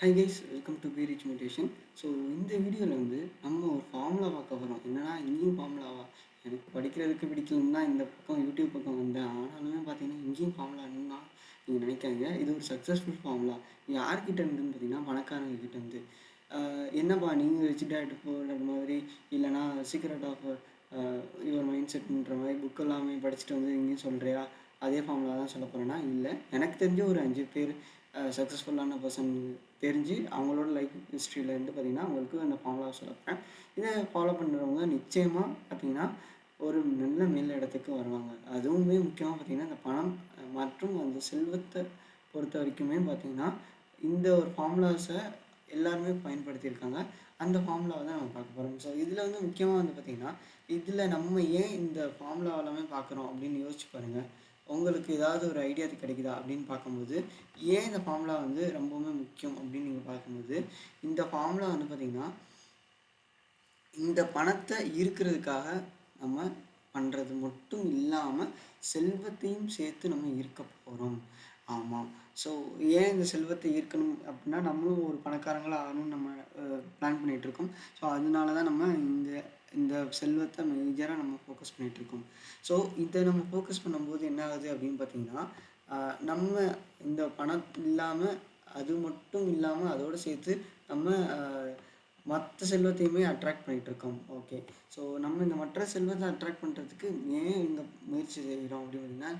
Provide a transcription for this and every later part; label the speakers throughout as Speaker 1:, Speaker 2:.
Speaker 1: Hi guys welcome to B rich meditation so இந்த வீடியோவில் வந்து நம்ம ஒரு ஃபார்முலா பார்க்க போகிறோம் என்னடா இங்கேயும் ஃபார்முலாவா எனக்கு படிக்கிறதுக்கு பிடிக்கும் தான் இந்த பக்கம் யூடியூப் பக்கம் வந்தேன் ஆனாலுமே பார்த்தீங்கன்னா இங்கேயும் ஃபார்முலான்னு தான் நீங்கள் நினைக்காதீங்க. இது ஒரு சக்ஸஸ்ஃபுல் ஃபார்முலா யார்கிட்ட இருந்துன்னு பார்த்தீங்கன்னா பணக்காரங்க கிட்ட இருந்து. என்னப்பா நீங்கள் ரிச் டேட் போடுற மாதிரி இல்லைனா சீக்ரெட் ஆஃப் யுவர் மைண்ட் செட்ன்ற மாதிரி புக் எல்லாமே படிச்சுட்டு வந்து இங்கேயும் சொல்கிறியா அதே ஃபார்முலா தான் சொல்ல போகிறேன்னா இல்லை. எனக்கு தெரிஞ்ச ஒரு அஞ்சு பேர் சக்ஸஸ்ஃபுல்லான பர்சன் தெரிஞ்சு அவங்களோட லைஃப் ஹிஸ்ட்ரியிலேருந்து பார்த்தீங்கன்னா அவங்களுக்கு அந்த ஃபார்முலா சொல்லப்பேன் இதை ஃபாலோ பண்ணுறவங்க நிச்சயமாக பார்த்தீங்கன்னா ஒரு நல்ல மேல் இடத்துக்கு வருவாங்க. அதுவுமே முக்கியமாக பார்த்தீங்கன்னா இந்த பணம் மற்றும் அந்த செல்வத்தை பொறுத்த வரைக்குமே பார்த்தீங்கன்னா இந்த ஒரு ஃபார்முலாஸை எல்லாருமே பயன்படுத்தியிருக்காங்க. அந்த ஃபார்முலாவை தான் நம்ம பார்க்க போகிறோம் ஸோ இதில் வந்து முக்கியமாக வந்து பார்த்திங்கன்னா இதில் நம்ம ஏன் இந்த ஃபார்முலாவெல்லாமே பார்க்குறோம் அப்படின்னு யோசிச்சு பாருங்கள் உங்களுக்கு ஏதாவது ஒரு ஐடியா கிடைக்குதா அப்படின்னு பார்க்கும்போது ஏன் இந்த ஃபார்முலா வந்து ரொம்பவுமே முக்கியம் அப்படின்னு நீங்கள் பார்க்கும்போது இந்த ஃபார்முலா வந்து பார்த்திங்கன்னா இந்த பணத்தை ஈர்க்கிறதுக்காக நம்ம பண்ணுறது மட்டும் இல்லாமல் செல்வத்தையும் சேர்த்து நம்ம ஈர்க்க போகிறோம் ஆமாம் ஸோ ஏன் இந்த செல்வத்தை ஈர்க்கணும் அப்படின்னா நம்மளும் ஒரு பணக்காரங்களாக ஆகணும்னு நம்ம பிளான் பண்ணிகிட்டு இருக்கோம். ஸோ அதனால தான் நம்ம இந்த இந்த செல்வத்தை மேஜராக நம்ம ஃபோக்கஸ் பண்ணிகிட்டு இருக்கோம் ஸோ இதை நம்ம ஃபோக்கஸ் பண்ணும்போது என்ன ஆகுது அப்படின்னு பார்த்தீங்கன்னா நம்ம இந்த பணம் இல்லாமல் அது மட்டும் இல்லாமல் அதோடு சேர்த்து நம்ம மற்ற செல்வத்தையுமே அட்ராக்ட் பண்ணிகிட்டு இருக்கோம் ஓகே ஸோ நம்ம இந்த மற்ற செல்வத்தை அட்ராக்ட் பண்ணுறதுக்கு ஏன் இந்த முயற்சி செய்கிறோம் அப்படின்னு பார்த்தீங்கன்னா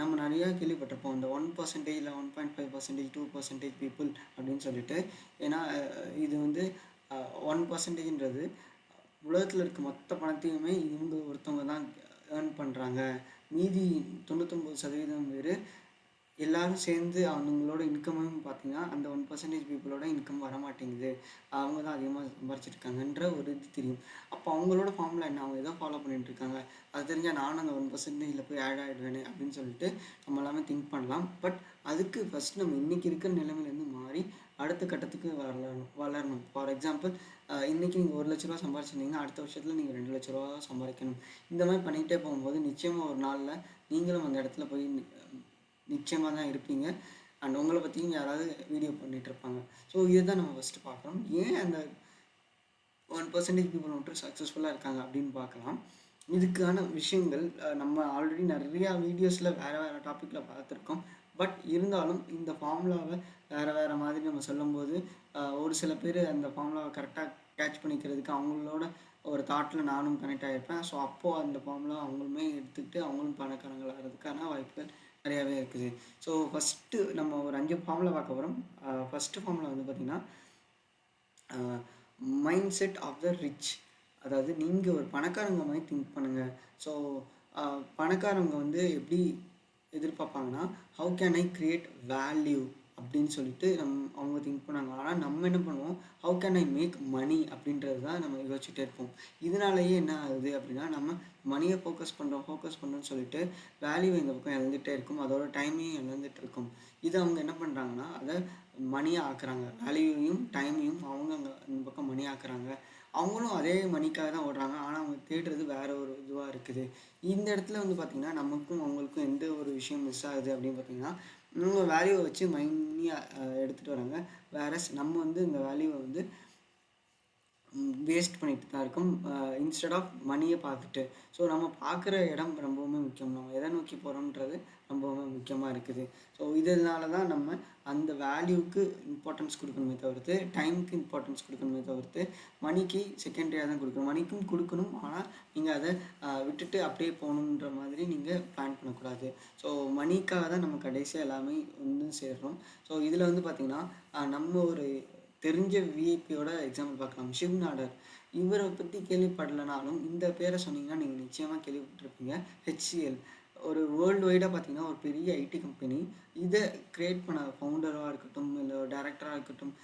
Speaker 1: நம்ம நிறையா கேள்விப்பட்டிருப்போம். இந்த one percentage one point five percentage two percentage people அப்படின்னு சொல்லிட்டு. ஏன்னா இது வந்து ஒன் பர்சன்டேஜ்ன்றது உலகத்தில் இருக்க மொத்த பணத்தையுமே இவங்க ஒருத்தவங்க தான் ஏர்ன் பண்ணுறாங்க மீதி தொண்ணூத்தொம்பது சதவீதம் பேர் எல்லாரும் சேர்ந்து அவங்களோட இன்கமும் பார்த்தீங்கன்னா அந்த ஒன் பர்சன்டேஜ் பீப்புளோட இன்கம் வர மாட்டேங்குது அவங்க தான் அதிகமாக சம்பாரிச்சிருக்காங்கன்ற ஒரு இது தெரியும். அப்போ அவங்களோட ஃபார்முலா என்ன? அவங்க எதோ ஃபாலோ பண்ணிட்டுருக்காங்க அது தெரிஞ்சால் நானும் அந்த ஒன் பர்சன்டேஜில் போய் ஆட் ஆகிடுவேனே அப்படின்னு சொல்லிட்டு நம்ம எல்லாமே திங்க் பண்ணலாம். பட் அதுக்கு ஃபஸ்ட் நம்ம இன்னைக்கு இருக்கிற நிலைமையிலேருந்து மாதிரி அடுத்த கட்டத்துக்கு வளரணும். வளரணும் ஃபார் எக்ஸாம்பிள் இன்றைக்கி நீங்கள் ஒரு லட்ச ரூபா சம்பாரிச்சிருந்தீங்கன்னா அடுத்த வருஷத்தில் நீங்கள் ரெண்டு லட்ச ரூபா சம்பாதிக்கணும் இந்த மாதிரி பண்ணிகிட்டே போகும்போது நிச்சயமாக ஒரு நாளில் நீங்களும் அந்த இடத்துல போய் நிச்சயமாக தான் இருப்பீங்க. அண்ட் உங்களை பற்றியும் யாராவது வீடியோ பண்ணிகிட்டு இருப்பாங்க. ஸோ இதை தான் நம்ம ஃபஸ்ட்டு பார்க்குறோம் ஏன் அந்த ஒன் பர்சன்டேஜ் பீப்புள் மட்டும் சக்ஸஸ்ஃபுல்லாக இருக்காங்க அப்படின்னு பார்க்கலாம். இதுக்கான விஷயங்கள் நம்ம ஆல்ரெடி நிறையா வீடியோஸில் வேறு வேறு டாப்பிக்கில் பார்த்துருக்கோம். பட் இருந்தாலும் இந்த ஃபார்முலாவை வேறு வேறு மாதிரி நம்ம சொல்லும்போது ஒரு சில பேர் அந்த ஃபார்முலாவை கரெக்டாக கேட்ச் பண்ணிக்கிறதுக்கு அவங்களோட ஒரு தாட்டில் நானும் கனெக்ட் ஆகிருப்பேன் ஸோ அப்போது அந்த ஃபார்முலா அவங்களுமே எடுத்துக்கிட்டு அவங்களும் பணக்காரங்களாகிறதுக்கான வாய்ப்புகள் நிறையாவே இருக்குது. ஸோ ஃபஸ்ட்டு நம்ம ஒரு அஞ்சு ஃபார்முலா பார்க்க போகிறோம் ஃபஸ்ட்டு ஃபார்முலா வந்து பார்த்திங்கன்னா mind set of the rich அதாவது நீங்கள் ஒரு பணக்காரங்க மாதிரி திங்க் பண்ணுங்கள் ஸோ பணக்காரங்க வந்து எப்படி எதிர்பார்ப்பாங்கன்னா how can I create value அப்படின்னு சொல்லிட்டு நம் அவங்க திங்க் பண்ணாங்க ஆனால் நம்ம என்ன பண்ணுவோம்? How can I make money அப்படின்றது தான் நம்ம யோசிச்சுட்டே இருப்போம். இதனாலேயே என்ன ஆகுது அப்படின்னா நம்ம மணியை ஃபோக்கஸ் பண்ணுறோம் ஃபோக்கஸ் பண்ணுறோம்னு சொல்லிட்டு வேல்யூ இந்த பக்கம் இழந்துகிட்டே இருக்கும். அதோட டைமையும் இழந்துட்டு இருக்கும். இது அவங்க என்ன பண்ணுறாங்கன்னா அதை மணியாக ஆக்குறாங்க. வேல்யூவையும் டைமையும் அவங்க அங்கே இந்த பக்கம் மணி ஆக்குறாங்க. அவங்களும் அதே மணிக்காக தான் ஓடுறாங்க. ஆனால் அவங்க தேடுறது வேற ஒரு இதுவாக இருக்குது. இந்த இடத்துல வந்து பார்த்திங்கன்னா நமக்கும் அவங்களுக்கும் எந்த ஒரு விஷயம் மிஸ் ஆகுது அப்படின்னு பார்த்தீங்கன்னா இவங்க வேல்யூவை வச்சு மைனியாக எடுத்துகிட்டு வராங்க. வேற நம்ம வந்து இந்த வேல்யூவை வந்து வேஸ்ட் பண்ணிட்டு தான் இருக்கும். இன்ஸ்டெட் ஆஃப் மணியை பார்த்துட்டு. ஸோ நம்ம பார்க்குற இடம் ரொம்பவுமே முக்கியம். நம்ம எதை நோக்கி போகிறோம்ன்றது ரொம்பவுமே முக்கியமாக இருக்குது. ஸோ இதனால தான் நம்ம அந்த வேல்யூக்கு இம்பார்ட்டன்ஸ் கொடுக்கணுமே தவிர்த்து டைமுக்கு இம்பார்ட்டன்ஸ் கொடுக்கணுமே தவிர்த்து மணிக்கு செகண்டரியாக தான் கொடுக்கணும். மணிக்கும் கொடுக்கணும் ஆனால் நீங்கள் அதை விட்டுட்டு அப்படியே போகணுன்ற மாதிரி நீங்கள் பிளான் பண்ணக்கூடாது. ஸோ மணிக்காக தான் நம்ம கடைசியாக எல்லாமே வந்து சேர்றோம். ஸோ இதில் வந்து பார்த்திங்கன்னா நம்ம ஒரு தெரிஞ்ச விஐபியோட எக்ஸாம்பிள் பார்க்கலாம். ஷிவ் நாடர் இவரை பற்றி கேள்விப்படலைனாலும் இந்த பேரை சொன்னீங்கன்னா நீங்கள் நிச்சயமாக கேள்விப்பட்டிருப்பீங்க. ஹெச்சிஎல் ஒரு வேர்ல்டு வைடாக பார்த்தீங்கன்னா ஒரு பெரிய ஐடி கம்பெனி இதை கிரியேட் பண்ண ஃபவுண்டராக இருக்கட்டும் இல்லை டேரக்டராக இருக்கட்டும்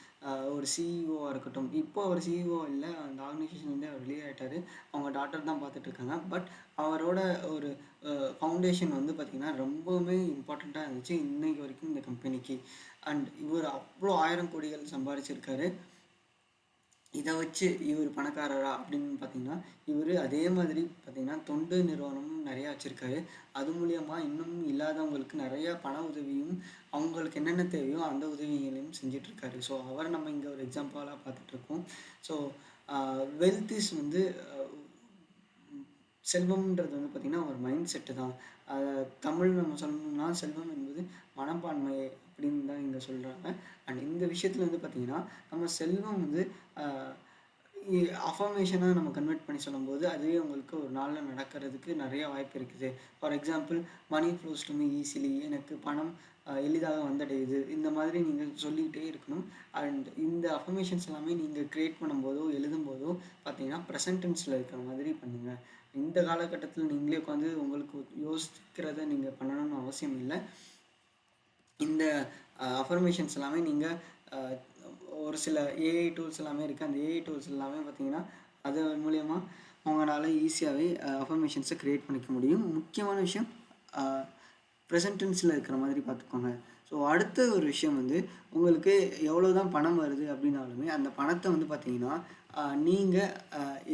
Speaker 1: ஒரு சிஇஓவாக இருக்கட்டும். இப்போ அவர் சிஇஓ இல்லை அந்த ஆர்கனைசேஷன்லேருந்து அவர் வெளியே ஆகிட்டார் அவங்க டாக்டர் தான் பார்த்துட்டு இருக்காங்க. பட் அவரோட ஒரு ஃபவுண்டேஷன் வந்து பார்த்திங்கன்னா ரொம்பவுமே இம்பார்ட்டண்ட்டாக இருந்துச்சு இன்றைக்கு வரைக்கும் இந்த கம்பெனிக்கு அண்ட் இவர் அவ்வளோ ஆயிரம் கோடிகள் சம்பாதிச்சிருக்காரு இதை வச்சு இவர் பணக்காரரா அப்படின்னு பார்த்தீங்கன்னா இவர் அதே மாதிரி பார்த்தீங்கன்னா தொண்டு நிறுவனமும் நிறையா வச்சுருக்காரு. அது மூலியமா இன்னும் இல்லாதவங்களுக்கு நிறைய பண உதவியும் அவங்களுக்கு என்னென்ன தேவையோ அந்த உதவிகளையும் செஞ்சிட்ருக்காரு. ஸோ அவர் நம்ம இங்கே ஒரு எக்ஸாம்பிளாக பார்த்துட்ருக்கோம். ஸோ வெல்த் இஸ் வந்து செல்வம்ன்றது வந்து பார்த்திங்கன்னா ஒரு மைண்ட் செட்டு தான். அதை தமிழ் நம்ம சொல்லணும்னா செல்வம் என்பது மனப்பான்மை அப்படின்னு தான் இங்கே சொல்கிறாங்க அண்ட் இந்த விஷயத்தில் வந்து பார்த்திங்கன்னா நம்ம செல்வம் வந்து அஃபர்மேஷனாக நம்ம கன்வெர்ட் பண்ணி சொல்லும்போது அதுவே உங்களுக்கு ஒரு நாளில் நடக்கிறதுக்கு நிறைய வாய்ப்பு இருக்குது. For example money flows to me easily எனக்கு பணம் எளிதாக வந்தடையுது. இந்த மாதிரி நீங்கள் சொல்லிக்கிட்டே இருக்கணும். அண்ட் இந்த அஃபர்மேஷன்ஸ் எல்லாமே நீங்கள் க்ரியேட் பண்ணும்போதோ எழுதும்போதோ பார்த்தீங்கன்னா ப்ரெசன்டென்ஸில் இருக்கிற மாதிரி பண்ணுங்கள் இந்த காலகட்டத்தில் நீங்களே உட்காந்து உங்களுக்கு யோசிக்கிறத நீங்கள் பண்ணணும்னு அவசியம் இல்லை. இந்த அஃபர்மேஷன்ஸ் எல்லாமே நீங்கள் ஒரு சில ஏஐ டூல்ஸ் எல்லாமே இருக்குது அந்த ஏஐ டூல்ஸ் எல்லாமே பார்த்தீங்கன்னா அது மூலயமா உங்களால் ஈஸியாகவே அஃபர்மேஷன்ஸை க்ரியேட் பண்ணிக்க முடியும். முக்கியமான விஷயம் ப்ரெசன்ட் டென்ஸில் இருக்கிற மாதிரி பார்த்துக்கோங்க. ஸோ அடுத்த ஒரு விஷயம் வந்து உங்களுக்கு எவ்வளோ தான் பணம் வருது அப்படின்னாலுமே அந்த பணத்தை வந்து பார்த்தீங்கன்னா நீங்கள்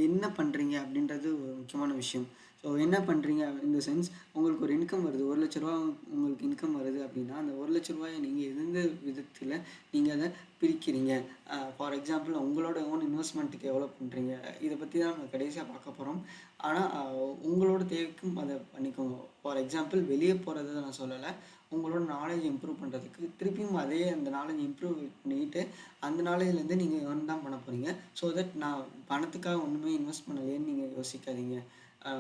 Speaker 1: என்ன பண்ணுறீங்க அப்படின்றது ஒரு முக்கியமான விஷயம். ஸோ என்ன பண்ணுறீங்க இந்த சென்ஸ் உங்களுக்கு ஒரு இன்கம் வருது. ஒரு லட்ச ரூபா உங்களுக்கு இன்கம் வருது அப்படின்னா அந்த ஒரு லட்ச ரூபாயை நீங்கள் எந்த விதத்தில் நீங்கள் அதை பிரிக்கிறீங்க? ஃபார் எக்ஸாம்பிள் உங்களோட ஓன் இன்வெஸ்ட்மெண்ட்டுக்கு எவ்வளோ பண்ணுறீங்க இதை பற்றி தான் நம்ம கடைசியாக பார்க்க போகிறோம் ஆனால் உங்களோட தேவைக்கும் அதை பண்ணிக்கோங்க. ஃபார் எக்ஸாம்பிள் வெளியே போகிறத நான் சொல்லலை. உங்களோட நாலேஜ் இம்ப்ரூவ் பண்ணுறதுக்கு திருப்பியும் அதே அந்த நாலேஜ் இம்ப்ரூவ் பண்ணிட்டு அந்த நாலேஜ்லேருந்து நீங்கள் ஏர்ன் தான் பண்ண போகிறீங்க ஸோ தட் நான் பணத்துக்காக ஒன்றுமே இன்வெஸ்ட் பண்ணலையேன்னு நீங்கள் யோசிக்காதீங்க.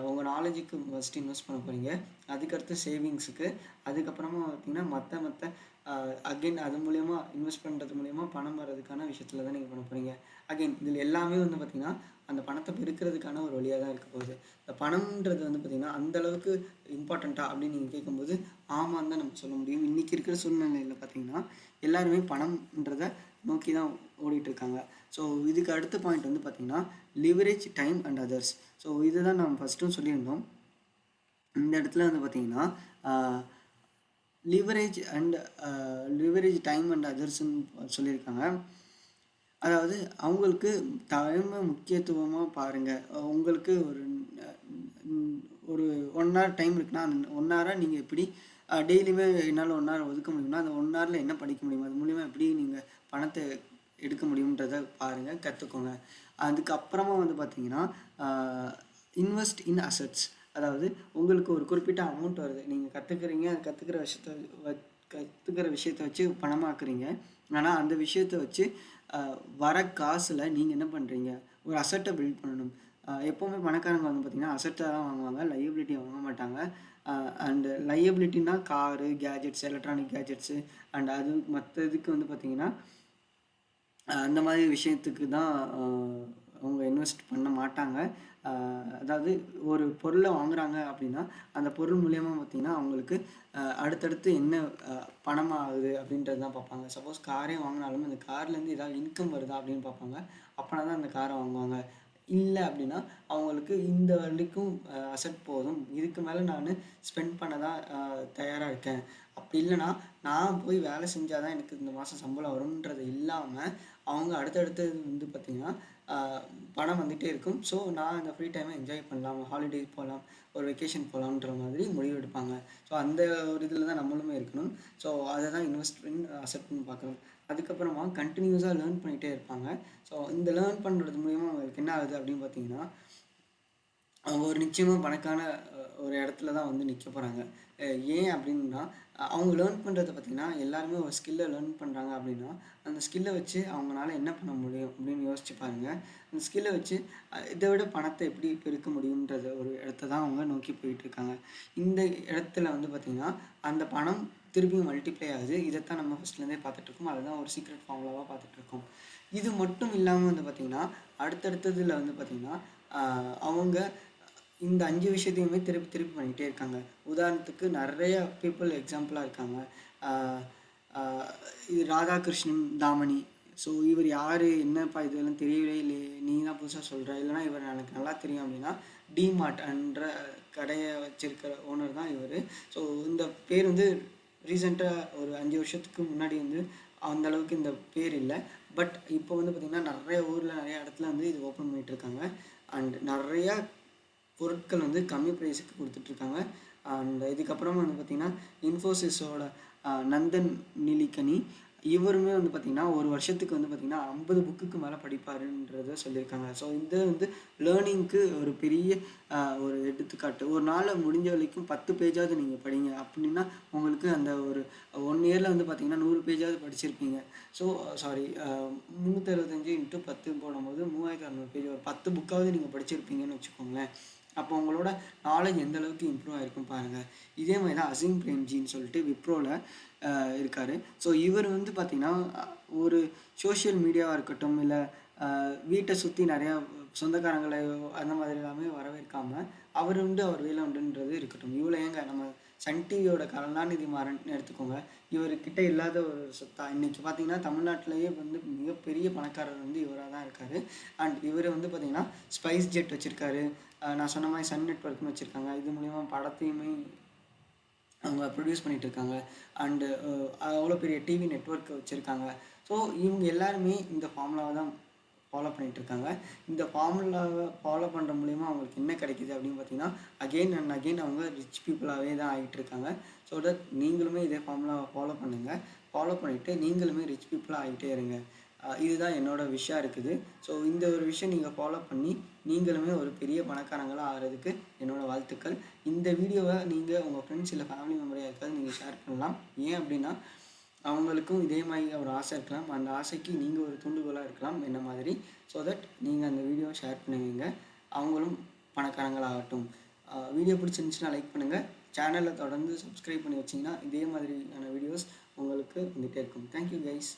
Speaker 1: உங்கள் நாலேஜுக்கு ஃபஸ்ட்டு இன்வெஸ்ட் பண்ண போகிறீங்க அதுக்கடுத்து சேவிங்ஸுக்கு அதுக்கப்புறமா பார்த்தீங்கன்னா மற்ற மற்ற அகெயின் அது மூலயமா இன்வெஸ்ட் பண்ணுறது மூலயமா பணம் வர்றதுக்கான விஷயத்தில் தான் நீங்கள் பண்ண போகிறீங்க அகெயின் இதில் எல்லாமே வந்து பார்த்திங்கன்னா அந்த பணத்தை பெருக்கிறதுக்கான ஒரு வழியாக தான் இருக்க போகுது. இந்த பணம்ன்றது வந்து பார்த்திங்கன்னா அந்தளவுக்கு இம்பார்ட்டண்ட்டாக இம்பார்ட்டண்ட்டா அப்படின்னு நீங்கள் கேட்கும்போது ஆமான்னு தான் நம்ம சொல்ல முடியும். இன்றைக்கி இருக்கிற சூழ்நிலையில் பார்த்திங்கன்னா எல்லாருமே பணம்ன்றதை நோக்கி தான் ஓடிட்டுருக்காங்க ஸோ இதுக்கு அடுத்த பாயிண்ட் வந்து பார்த்திங்கன்னா leverage time and others so இதுதான் நம்ம ஃபஸ்ட்டும் சொல்லியிருந்தோம். இந்த இடத்துல வந்து பார்த்திங்கன்னா leverage and leverage time and அதர்ஸ்ன்னு சொல்லியிருக்காங்க. அதாவது அவங்களுக்கு டைமை முக்கியத்துவமாக பாருங்கள் உங்களுக்கு ஒரு ஒரு ஒன் ஹவர் டைம் இருக்குன்னா அந்த ஒன் ஹவராக நீங்கள் எப்படி டெய்லியுமே என்னால் ஒன் ஹவர் ஒதுக்க முடியும்னா அந்த ஒன் ஹவரில் என்ன படிக்க முடியும் அது மூலிமா எப்படி நீங்கள் பணத்தை எடுக்க முடியுன்றதை பாருங்கள் கற்றுக்கோங்க அதுக்கப்புறமா வந்து பார்த்தீங்கன்னா இன்வெஸ்ட் இன் அசட்ஸ் அதாவது உங்களுக்கு ஒரு குறிப்பிட்ட அமௌண்ட் வருது. நீங்கள் கற்றுக்குறீங்க அது கற்றுக்கிற விஷயத்த வ கற்றுக்கிற விஷயத்த வச்சு பணமாக்குறீங்க. ஆனால் அந்த விஷயத்த வச்சு வர காசில் நீங்கள் என்ன பண்ணுறீங்க ஒரு அசட்டை பில்ட் பண்ணணும். எப்போவுமே பணக்காரங்க வந்து பார்த்திங்கன்னா அசட்டை தான் வாங்குவாங்க லையபிலிட்டி வாங்க மாட்டாங்க. And லையபிலிட்டினா car gadgets electronic gadgets and அது மற்ற இதுக்கு வந்து பார்த்திங்கன்னா அந்த மாதிரி விஷயத்துக்கு தான் அவங்க இன்வெஸ்ட் பண்ண மாட்டாங்க. அதாவது ஒரு பொருளை வாங்குறாங்க அப்படின்னா அந்த பொருள் மூலயமா பார்த்தீங்கன்னா அவங்களுக்கு அடுத்தடுத்து என்ன பணமாக ஆகுது அப்படின்றது தான் பார்ப்பாங்க. சப்போஸ் காரே வாங்கினாலும் அந்த கார்லேருந்து ஏதாவது இன்கம் வருதா அப்படின்னு பார்ப்பாங்க. அப்போனா தான் அந்த காரை வாங்குவாங்க. இல்லை அப்படின்னா அவங்களுக்கு இந்த வரைக்கும் அசட் போதும். இதுக்கு மேலே நான் ஸ்பெண்ட் பண்ண தான் தயாராக இருக்கேன். அப்படி இல்லைன்னா நான் போய் வேலை செஞ்சால் தான் எனக்கு இந்த மாதம் சம்பளம் வரும்ன்றது இல்லாமல் அவங்க அடுத்தடுத்து வந்து பார்த்திங்கன்னா பணம் வந்துகிட்டே இருக்கும். ஸோ நான் அந்த ஃப்ரீ டைமை என்ஜாய் பண்ணலாம். ஹாலிடே போகலாம் ஒரு வெக்கேஷன் போகலான்ற மாதிரி முடிவு எடுப்பாங்க. ஸோ அந்த ஒரு இதில் தான் நம்மளுமே இருக்கணும். ஸோ அதை தான் இன்வெஸ்ட்மெண்ட் அசெப்ட்னு பார்க்கணும். அதுக்கப்புறமா கண்டினியூஸாக லேர்ன் பண்ணிகிட்டே இருப்பாங்க. ஸோ இந்த லேர்ன் பண்ணுறது மூலிமா அவங்களுக்கு என்ன ஆகுது அப்படின்னு பார்த்தீங்கன்னா ஒரு நிச்சயமாக பணக்கான ஒரு இடத்துல தான் வந்து நிற்க போகிறாங்க ஏன் அப்படின்னா அவங்க லேர்ன் பண்ணுறத பார்த்தீங்கன்னா எல்லாருமே ஒரு ஸ்கில்லை லேர்ன் பண்ணுறாங்க அப்படின்னா அந்த ஸ்கில்லை வச்சு அவங்களால என்ன பண்ண முடியும் அப்படின்னு யோசிச்சு பாருங்க. அந்த ஸ்கில்லை வச்சு இதை விட பணத்தை எப்படி பெருக்க முடியுன்றத ஒரு இடத்த தான் அவங்க நோக்கி போயிட்டுருக்காங்க இந்த இடத்துல வந்து பார்த்திங்கன்னா அந்த பணம் திருப்பியும் மல்டிப்ளை ஆகுது. இதைத்தான் நம்ம ஃபஸ்ட்லேருந்தே பார்த்துட்ருக்கோம் அதுதான் ஒரு சீக்ரெட் ஃபார்முலாவாக பார்த்துட்ருக்கோம் இது மட்டும் இல்லாமல் வந்து பார்த்திங்கன்னா அடுத்தடுத்ததில் வந்து பார்த்திங்கன்னா அவங்க இந்த அஞ்சு விஷயத்தையுமே திருப்பி திருப்பி பண்ணிகிட்டே இருக்காங்க. உதாரணத்துக்கு நிறைய பீப்புள் எக்ஸாம்பிளாக இருக்காங்க. இது ராதாகிருஷ்ணன் தாமணி. ஸோ இவர் யார் என்னப்பா இதெல்லாம் தெரியவே இல்லையே. நீ தான் புதுசாக சொல்கிற இல்லைனா இவர் எனக்கு நல்லா தெரியும் அப்படின்னா டிமார்ட் என்ற கடையை வச்சிருக்கிற ஓனர் தான் இவர். ஸோ இந்த பேர் வந்து ரீசெண்டாக ஒரு அஞ்சு வருஷத்துக்கு முன்னாடி வந்து அந்த அளவுக்கு இந்த பேர் இல்லை. பட் இப்போ வந்து பார்த்திங்கன்னா நிறைய ஊரில் நிறைய இடத்துல வந்து இது ஓப்பன் பண்ணிகிட்ருக்காங்க அண்ட் நிறையா பொருட்கள் வந்து கம்மி ப்ரைஸுக்கு கொடுத்துட்ருக்காங்க. அண்ட் இதுக்கப்புறமா வந்து பார்த்திங்கன்னா இன்ஃபோசிஸோட நந்தன் நிலிக்கனி இவருமே வந்து பார்த்திங்கன்னா ஒரு வருஷத்துக்கு வந்து பார்த்திங்கன்னா ஐம்பது புக்குக்கு மேலே படிப்பாருன்றத சொல்லியிருக்காங்க ஸோ இது வந்து லேர்னிங்க்கு ஒரு பெரிய ஒரு எடுத்துக்காட்டு. ஒரு நாளில் முடிஞ்ச வரைக்கும் பத்து பேஜாவது நீங்கள் படிங்க. அப்படின்னா உங்களுக்கு அந்த ஒரு ஒன் இயரில் வந்து பார்த்திங்கன்னா நூறு பேஜாவது படிச்சிருப்பீங்க. ஸோ சாரி முந்நூற்றி அறுபத்தஞ்சு இன்ட்டு பத்து போடும்போது மூவாயிரத்தி அறநூறு பேஜ் ஒரு பத்து புக்காவது நீங்கள் படிச்சிருப்பீங்கன்னு வச்சுக்கோங்களேன். அப்போ உங்களோட நாலேஜ் எந்த அளவுக்கு இம்ப்ரூவ் ஆகிருக்கும் பாருங்கள் இதே மாதிரி தான் அசிம் பிரேம்ஜின்னு சொல்லிட்டு விப்ரோவில் இருக்கார். ஸோ இவர் வந்து பார்த்திங்கன்னா ஒரு சோஷியல் மீடியாவாக இருக்கட்டும் இல்லை வீட்டை சுற்றி நிறையா சொந்தக்காரங்களை அந்த மாதிரி எல்லாமே வரவேற்காமல் அவர் உண்டு அவர் வேலை உண்டுன்றது இருக்கட்டும். இவ்வளோ ஏங்க நம்ம சன் டிவியோட கருணாநிதி மாறன் எடுத்துக்கோங்க. இவர்கிட்ட இல்லாத ஒரு சொத்தா இன்னைக்கு பார்த்தீங்கன்னா தமிழ்நாட்டிலேயே வந்து மிகப்பெரிய பணக்காரர் வந்து இவராக தான் இருக்கார். அண்ட் இவர் வந்து பார்த்தீங்கன்னா ஸ்பைஸ் ஜெட் வச்சுருக்காரு. நான் சொன்ன மாதிரி சன் நெட்ஒர்க்னு வச்சுருக்காங்க. இது மூலிமா படத்தையுமே அவங்க ப்ரொடியூஸ் பண்ணிகிட்ருக்காங்க இருக்காங்க. அண்டு அவ்வளோ பெரிய டிவி நெட்வொர்க் வச்சுருக்காங்க. ஸோ இவங்க எல்லாருமே இந்த ஃபார்முலாவை தான் ஃபாலோ பண்ணிகிட்ருக்காங்க இருக்காங்க இந்த ஃபார்முலாவை ஃபாலோ பண்ணுற மூலிமா அவங்களுக்கு என்ன கிடைக்கிது அப்படின்னு பார்த்தீங்கன்னா அகெயின் அண்ட் அகெயின் அவங்க ரிச் பீப்புளாகவே தான் ஆகிட்டு இருக்காங்க ஸோ தட் நீங்களுமே இதே ஃபார்முலாவை ஃபாலோ பண்ணுங்கள் ஃபாலோ பண்ணிவிட்டு நீங்களுமே ரிச் பீப்புளாக ஆகிட்டே இருங்க. இதுதான் என்னோடய விஷயம் இருக்குது. ஸோ இந்த ஒரு விஷயம் நீங்கள் ஃபாலோ பண்ணி நீங்களுமே ஒரு பெரிய பணக்காரங்களாக ஆகிறதுக்கு என்னோடய வாழ்த்துக்கள். இந்த வீடியோவை நீங்கள் உங்கள் ஃப்ரெண்ட்ஸ் இல்லை ஃபேமிலி மெம்பர் யாருக்காவது நீங்கள் ஷேர் பண்ணலாம். ஏன் அப்படின்னா அவங்களுக்கும் இதே மாதிரி ஒரு ஆசை இருக்கலாம். அந்த ஆசைக்கு நீங்கள் ஒரு தூண்டுகோலாக இருக்கலாம் என்ன மாதிரி. ஸோ தட் நீங்கள் அந்த வீடியோவை ஷேர் பண்ணுவீங்க. அவங்களும் பணக்காரங்களாகட்டும். வீடியோ பிடிச்சிருந்துச்சுன்னா லைக் பண்ணுங்கள் சேனலில் தொடர்ந்து சப்ஸ்கிரைப் பண்ணி வச்சிங்கன்னா இதே மாதிரியான வீடியோஸ் உங்களுக்கு வந்துகிட்டே இருக்கும். Thank you guys